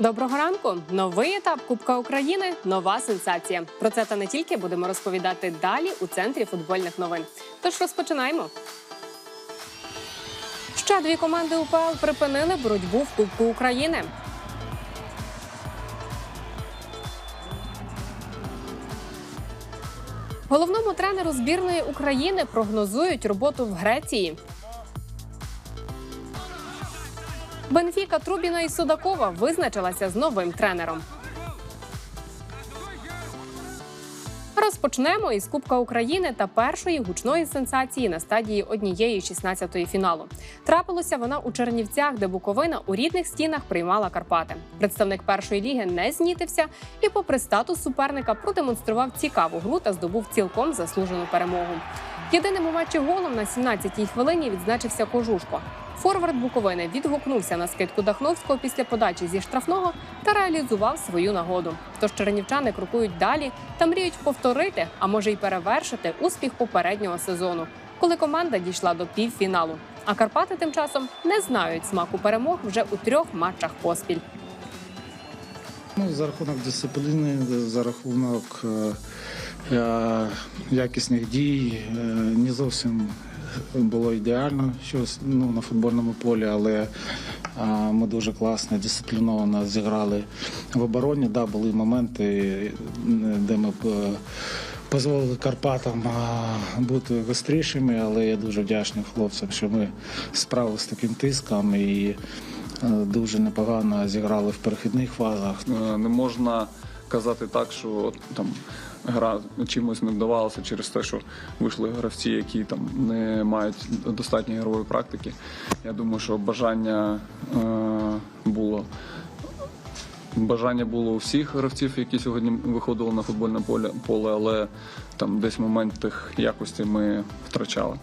Доброго ранку! Новий етап Кубка України нова сенсація. Про це та не тільки будемо розповідати далі у центрі футбольних новин. Тож розпочинаємо. Ще дві команди УПЛ припинили боротьбу в Кубку України. Головному тренеру збірної України прогнозують роботу в Греції. Бенфіка Трубіна і Судакова визначилася з новим тренером. Розпочнемо із Кубка України та першої гучної сенсації на стадії однієї 16-ї фіналу. Трапилося вона у Чернівцях, де Буковина у рідних стінах приймала Карпати. Представник першої ліги не знітився і, попри статус суперника, продемонстрував цікаву гру та здобув цілком заслужену перемогу. Єдиним у матчі голом на 17-й хвилині відзначився Кожушко. Форвард Буковини відгукнувся на скидку Дахновського після подачі зі штрафного та реалізував свою нагоду. Тож чернівчани крокують далі та мріють повторити, а може й перевершити успіх попереднього сезону, коли команда дійшла до півфіналу. А Карпати тим часом не знають смаку перемог вже у трьох матчах поспіль. Ну, за рахунок дисципліни, за рахунок е, якісних дій, е, не зовсім було ідеально щось ну, на футбольному полі, але е, ми дуже класно, дисципліновано зіграли в обороні. Да, були моменти, е, де ми е, дозволили Карпатам е, бути гострішими, але я дуже вдячний хлопцям, що ми справилися з таким тиском і е, дуже непогано зіграли в перехідних фазах. Е, не можна казати так, що там гра чимось не вдавалася через те, що вийшли гравці, які там не мають достатньої ігрової практики. Я думаю, що бажання е, було. Бажання було у всіх гравців, які сьогодні виходили на футбольне поле, поле але там десь момент тих якостей ми втрачали.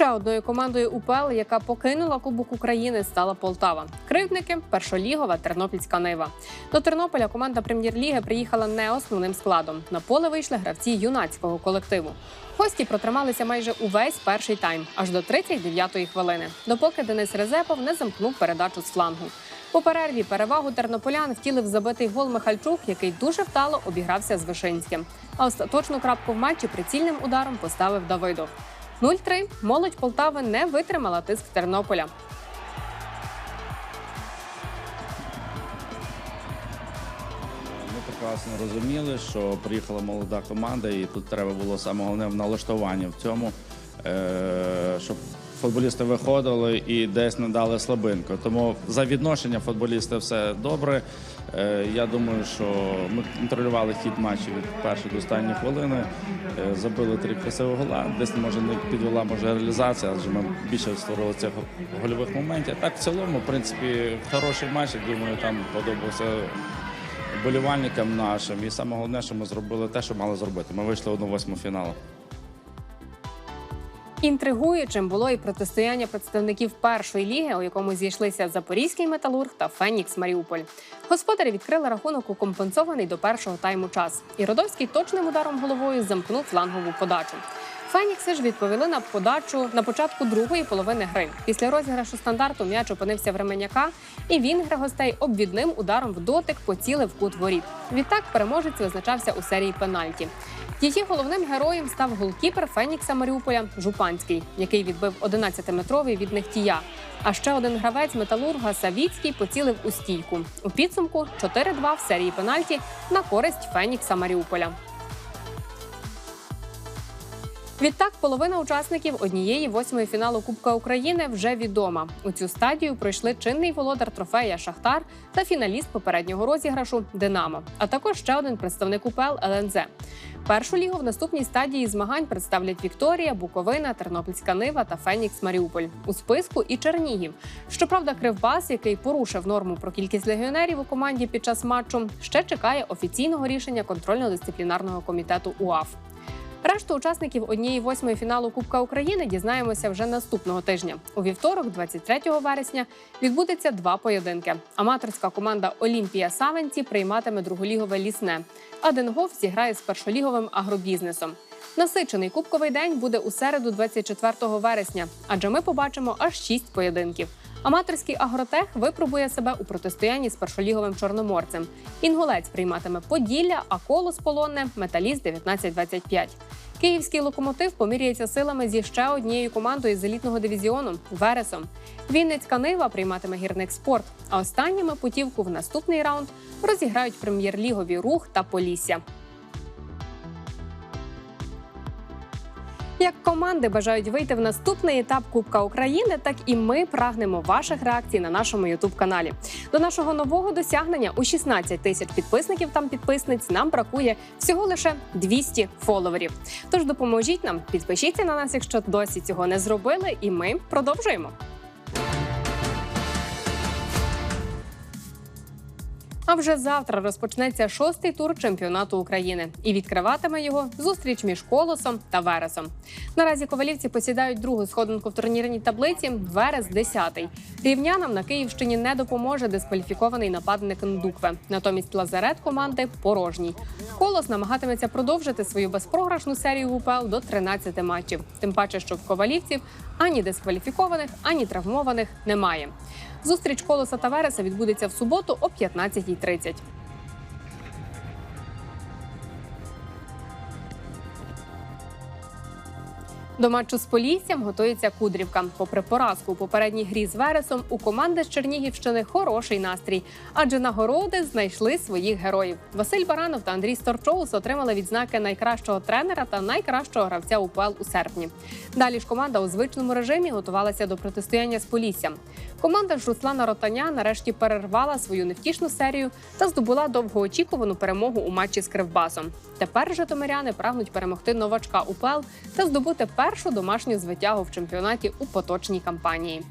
Ще одною командою УПЛ, яка покинула Кубок України, стала Полтава. Кривдники першолігова Тернопільська Нива. До Тернополя команда прем'єр-ліги приїхала не основним складом. На поле вийшли гравці юнацького колективу. Гості протрималися майже увесь перший тайм, аж до 39-ї хвилини, допоки Денис Резепов не замкнув передачу з флангу. По перерві перевагу тернополян втілив забитий гол Михальчук, який дуже вдало обігрався з Вишинським. А остаточну крапку в матчі прицільним ударом поставив Давидов. 0-3. Молодь Полтави не витримала тиск Тернополя. Ми прекрасно розуміли, що приїхала молода команда, і тут треба було саме головне в налаштуванні в цьому, е, щоб футболісти виходили і десь не дали слабинку. Тому за відношення футболіста все добре. Е, Я думаю, що ми контролювали хід матчу від першої до останньої хвилини. Е, Забили три красиві гола. Десь може не підвела може реалізація, адже ми більше створили цих гольових моментів. Так, в цілому, в принципі, хороший матч. Я думаю, там подобався вболівальникам нашим. І саме головне, що ми зробили те, що мали зробити. Ми вийшли одну восьму фіналу. Інтригуючим було і протистояння представників першої ліги, у якому зійшлися Запорізький металург та Фенікс Маріуполь. Господарі відкрили рахунок у компенсований до першого тайму час. І Родовський точним ударом головою замкнув флангову подачу. Фенікси ж відповіли на подачу на початку другої половини гри. Після розіграшу стандарту м'яч опинився в Ременяка, і він гра гостей обвідним ударом в дотик поцілив кут воріт. Відтак переможець визначався у серії пенальті. Її головним героєм став голкіпер Фенікса Маріуполя Жупанський, який відбив 11-метровий від Нехтія. А ще один гравець металурга Савіцький поцілив у стійку. У підсумку 4-2 в серії пенальті на користь Фенікса Маріуполя. Відтак, половина учасників однієї восьмої фіналу Кубка України вже відома. У цю стадію пройшли чинний володар трофея Шахтар та фіналіст попереднього розіграшу Динамо, а також ще один представник УПЛ ЛНЗ. Першу лігу в наступній стадії змагань представлять Вікторія, Буковина, Тернопільська Нива та Фенікс Маріуполь. У списку і Чернігів. Щоправда, Кривбас, який порушив норму про кількість легіонерів у команді під час матчу, ще чекає офіційного рішення контрольно-дисциплінарного комітету УАФ. Решту учасників однієї восьмої фіналу Кубка України дізнаємося вже наступного тижня. У вівторок, 23 вересня, відбудеться два поєдинки. Аматорська команда Олімпія Савенці прийматиме друголігове лісне. А Денгоф зіграє з першоліговим агробізнесом. Насичений кубковий день буде у середу, 24 вересня, адже ми побачимо аж шість поєдинків. Аматорський агротех випробує себе у протистоянні з першоліговим чорноморцем. Інгулець прийматиме Поділля, а колос полонне металіст 19-25. Київський локомотив поміряється силами зі ще однією командою з елітного дивізіону Вересом. Вінницька Нива прийматиме гірник спорт. А останніми путівку в наступний раунд розіграють прем'єр-лігові рух та Полісся. Команди бажають вийти в наступний етап Кубка України, так і ми прагнемо ваших реакцій на нашому Ютуб каналі. До нашого нового досягнення у 16 тисяч підписників та підписниць нам бракує всього лише 200 фоловерів. Тож допоможіть нам, підпишіться на нас, якщо досі цього не зробили, і ми продовжуємо. А вже завтра розпочнеться шостий тур чемпіонату України і відкриватиме його зустріч між колосом та Вересом. Наразі ковалівці посідають другу сходинку в турнірній таблиці. Верес 10-й. Рівнянам на Київщині не допоможе дискваліфікований нападник Ндукве. Натомість лазарет команди порожній. Колос намагатиметься продовжити свою безпрограшну серію в УПЛ до 13 матчів. Тим паче, що в ковалівців ані дискваліфікованих, ані травмованих немає. Зустріч колоса та Вереса відбудеться в суботу о 15.30. До матчу з Поліссям готується Кудрівка. Попри поразку у попередній грі з Вересом, у команди з Чернігівщини хороший настрій, адже нагороди знайшли своїх героїв. Василь Баранов та Андрій Сторчоус отримали відзнаки найкращого тренера та найкращого гравця УПЛ у серпні. Далі ж команда у звичному режимі готувалася до протистояння з Поліссям. Команда ж Руслана Ротаня нарешті перервала свою невтішну серію та здобула довгоочікувану перемогу у матчі з Кривбасом. Тепер житомиряни прагнуть перемогти новачка УПЛ та здобути першу домашню звитягу в чемпіонаті у поточній кампанії.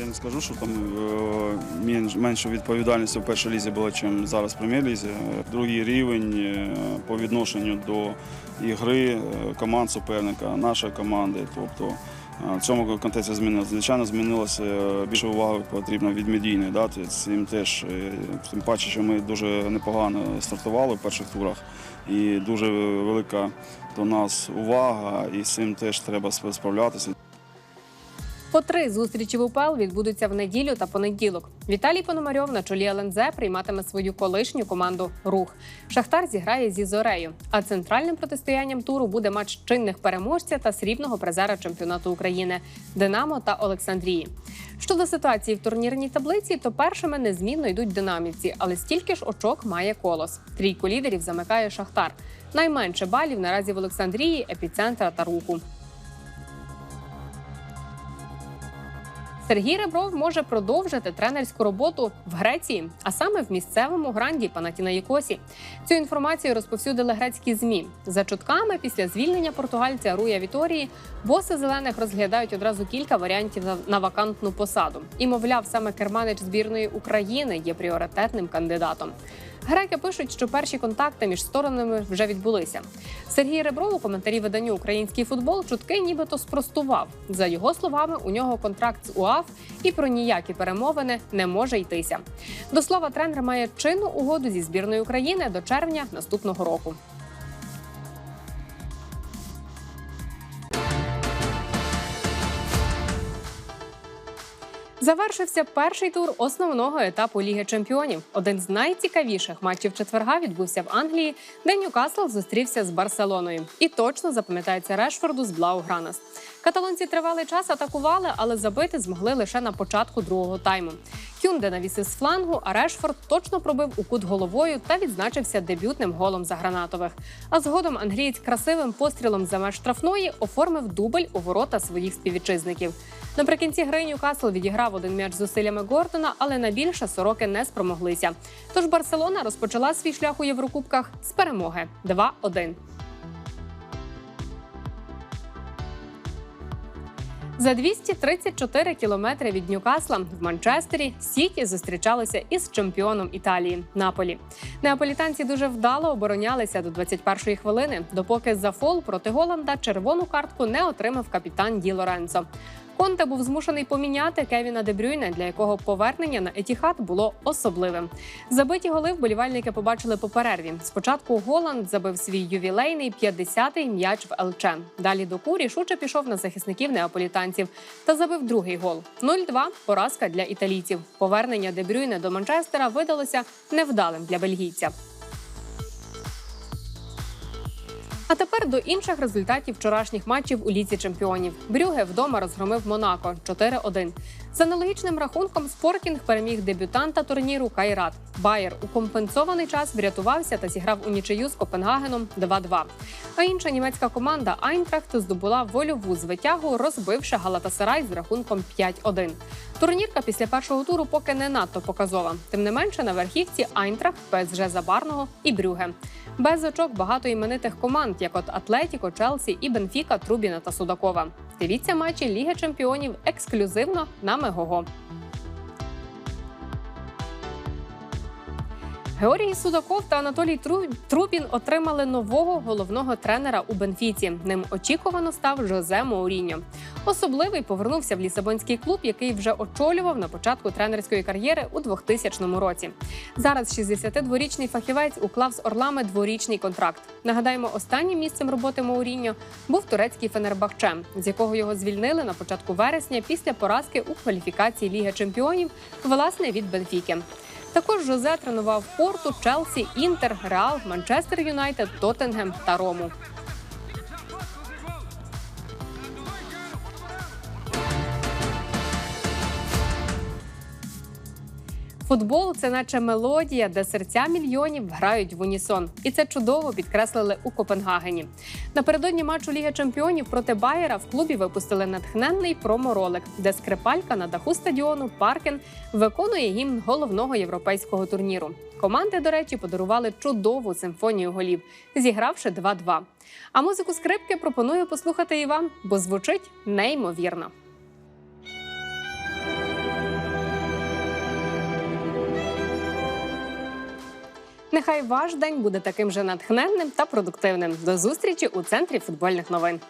Я не скажу, що там е, мен- менше відповідальності в першій лізі було, ніж зараз в прем'єр-лізі. Е, Другий рівень е, по відношенню до ігри команд суперника, нашої команди. Тобто в цьому контексті змінилося. Звичайно, змінилося е, більше уваги потрібно від медійної. Да? тобто Цим теж е, тим паче, що ми дуже непогано стартували в перших турах, і дуже велика до нас увага, і з цим теж треба справлятися. По три зустрічі в УПЛ відбудуться в неділю та понеділок. Віталій Пономарьов на чолі ЛНЗ прийматиме свою колишню команду Рух. Шахтар зіграє зі Зорею. А центральним протистоянням туру буде матч чинних переможця та срібного призера чемпіонату України Динамо та Олександрії. Щодо ситуації в турнірній таблиці, то першими незмінно йдуть динамівці, але стільки ж очок має колос. Трійку лідерів замикає Шахтар. Найменше балів наразі в Олександрії, епіцентра та руху. Сергій Ребров може продовжити тренерську роботу в Греції, а саме в місцевому гранді Панатінаїкосі. Цю інформацію розповсюдили грецькі змі. За чутками, після звільнення португальця Руя Віторії, боси зелених розглядають одразу кілька варіантів на вакантну посаду. І, мовляв, саме керманич збірної України є пріоритетним кандидатом. Греки пишуть, що перші контакти між сторонами вже відбулися. Сергій Ребров у коментарі виданню Український футбол чутки нібито спростував. За його словами, у нього контракт з УАФ і про ніякі перемовини не може йтися. До слова, тренер має чинну угоду зі збірною України до червня наступного року. Завершився перший тур основного етапу Ліги Чемпіонів. Один з найцікавіших матчів четверга відбувся в Англії, де Ньюкасл зустрівся з Барселоною. І точно запам'ятається Решфорду з Блаугранас. Каталонці тривалий час атакували, але забити змогли лише на початку другого тайму. Кюнде навісив з флангу, а Решфорд точно пробив у кут головою та відзначився дебютним голом за гранатових. А згодом англієць красивим пострілом за меж штрафної оформив дубль у ворота своїх співвітчизників. Наприкінці гри Ньюкасл відіграв один м'яч зусиллями Гордона, але на більше сороки не спромоглися. Тож Барселона розпочала свій шлях у Єврокубках з перемоги 2-1. За 234 кілометри від Ньюкасла в Манчестері Сіті зустрічалися із чемпіоном Італії Наполі. Неаполітанці дуже вдало оборонялися до 21-ї хвилини, допоки за фол проти Голланда червону картку не отримав капітан Ді Лоренцо. Конте був змушений поміняти Кевіна Дебрюйне, для якого повернення на Етіхад було особливим. Забиті голи вболівальники побачили по перерві. Спочатку Голланд забив свій ювілейний 50-й м'яч в ЛЧ. Далі Доку рішуче пішов на захисників неаполітанців та забив другий гол. 0-2 – поразка для італійців. Повернення Дебрюйне до Манчестера видалося невдалим для бельгійця. А тепер до інших результатів вчорашніх матчів у ліці чемпіонів. Брюге вдома розгромив Монако 4-1. За аналогічним рахунком Спортінг переміг дебютанта турніру Кайрат. Байер у компенсований час врятувався та зіграв у нічию з Копенгагеном 2-2. А інша німецька команда Айнтрахт здобула вольову звитягу, розбивши Галатасарай з рахунком 5-1. Турнірка після першого туру поки не надто показова. Тим не менше на верхівці Айнтрахт, ПСЖ Забарного і Брюге. Без очок багато іменитих команд, як от Атлетіко, Челсі і Бенфіка, Трубіна та Судакова. Дивіться матчі Ліги Чемпіонів ексклюзивно на Мегого. Георгій Судаков та Анатолій Тру- Трубін отримали нового головного тренера у Бенфіці. Ним очікувано став Жозе Моуріньо. Особливий повернувся в лісабонський клуб, який вже очолював на початку тренерської кар'єри у 2000 році. Зараз 62-річний фахівець уклав з орлами дворічний контракт. Нагадаємо, останнім місцем роботи Моуріньо був турецький Фенербахче, з якого його звільнили на початку вересня після поразки у кваліфікації Ліги Чемпіонів, власне від Бенфіки. Також Жозе тренував Порту, Челсі, Інтер, Реал, Манчестер Юнайтед, Тоттенгем та Рому. Футбол це наче мелодія, де серця мільйонів грають в унісон, і це чудово підкреслили у Копенгагені. Напередодні матчу Ліги Чемпіонів проти Байера в клубі випустили натхненний проморолик, де скрипалька на даху стадіону Паркен виконує гімн головного європейського турніру. Команди, до речі, подарували чудову симфонію голів, зігравши 2-2. А музику скрипки пропоную послухати і вам, бо звучить неймовірно. Нехай ваш день буде таким же натхненним та продуктивним. До зустрічі у центрі футбольних новин.